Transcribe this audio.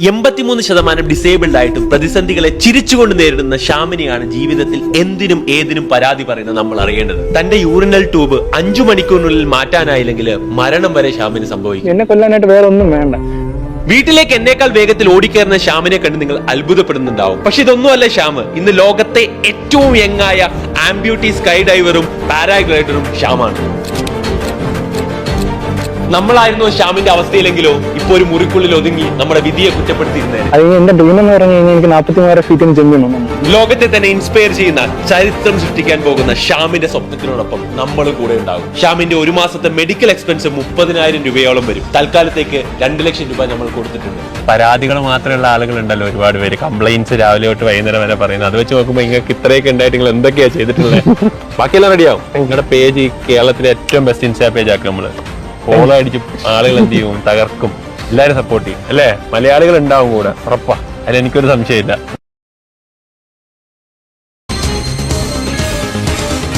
എൺപത്തിമൂന്ന് ശതമാനം ഡിസേബിൾഡ് ആയിട്ടും പ്രതിസന്ധികളെ ചിരിച്ചുകൊണ്ട് നേരിടുന്ന ഷാമിനിയാണ് ജീവിതത്തിൽ എന്തിനും ഏതിനും പരാതി പറയുന്ന നമ്മൾ അറിയേണ്ടത്. തന്റെ യൂറിനൽ ട്യൂബ് അഞ്ചു മണിക്കൂറിനുള്ളിൽ മാറ്റാനായില്ലെങ്കിൽ മരണം വരെ ഷാമിന് സംഭവിക്കും. എന്നെ കൊല്ലാനായിട്ട് വേറെ ഒന്നും വേണ്ട. വീട്ടിലേക്ക് എന്നേക്കാൾ വേഗത്തിൽ ഓടിക്കയറുന്ന ശ്യാമിനെ കണ്ട് നിങ്ങൾ അത്ഭുതപ്പെടുന്നുണ്ടാവും. പക്ഷെ ഇതൊന്നുമല്ല ശ്യാം ഇന്ന് ലോകത്തെ ഏറ്റവും യങ്ങായ ആംബ്യൂട്ടി സ്കൈ ഡൈവറും പാരാഗ്ലൈഡറും ശ്യാമാണ്. നമ്മളായിരുന്നു ശ്യാമിന്റെ അവസ്ഥയിലെങ്കിലോ ഇപ്പൊ ഒരു മുറിക്കുള്ളിൽ ഒതുങ്ങി നമ്മുടെ വിധിയെ കുറ്റപ്പെടുത്തിയിരുന്നേ അത് എന്റെ ഡ്രീം എന്ന് പറഞ്ഞു കഴിഞ്ഞാൽ എനിക്ക് നാൽപ്പത്തി മൂവായിരം ഫീറ്റിന് ജമ്പ് ലോകത്തെ തന്നെ ഇൻസ്പയർ ചെയ്യുന്ന ചരിത്രം സൃഷ്ടിക്കാൻ പോകുന്ന ശ്യാമിന്റെ സ്വപ്നത്തിനോടൊപ്പം നമ്മൾ കൂടെ ഉണ്ടാകും. ശ്യാമിന്റെ ഒരു മാസത്തെ മെഡിക്കൽ എക്സ്പെൻസ് മുപ്പതിനായിരം രൂപയോളം വരും. തൽക്കാലത്തേക്ക് രണ്ട് ലക്ഷം രൂപ നമ്മൾ കൊടുത്തിട്ടുണ്ട്. പരാതികൾ മാത്രമുള്ള ആളുകളുണ്ടല്ലോ ഒരുപാട് പേര്. കംപ്ലൈന്റ്സ് രാവിലെ തൊട്ട് വൈകുന്നേരം വരെ പറയുന്നത്. അത് വെച്ച് നോക്കുമ്പോൾ നിങ്ങൾക്ക് ഇത്രയൊക്കെ ഉണ്ടായിട്ട് നിങ്ങൾ എന്തൊക്കെയാ ചെയ്തിട്ടുള്ളത്? ബാക്കിയെല്ലാം റെഡിയാവും നിങ്ങളുടെ പേജ് കേരളത്തിലെ ഏറ്റവും ബെസ്റ്റ് ഇൻസ്റ്റാ പേജ് ആക്കും നമ്മൾ. ഫോളോ അടിച്ച് ആളുകൾ എന്ത് ചെയ്യും തകർക്കും. എല്ലാരും സപ്പോർട്ട് ചെയ്യും. അല്ലേ? മലയാളികൾ ഉണ്ടാവും കൂടെ. ഉറപ്പാ. അതിൽ എനിക്കൊരു സംശയമില്ല.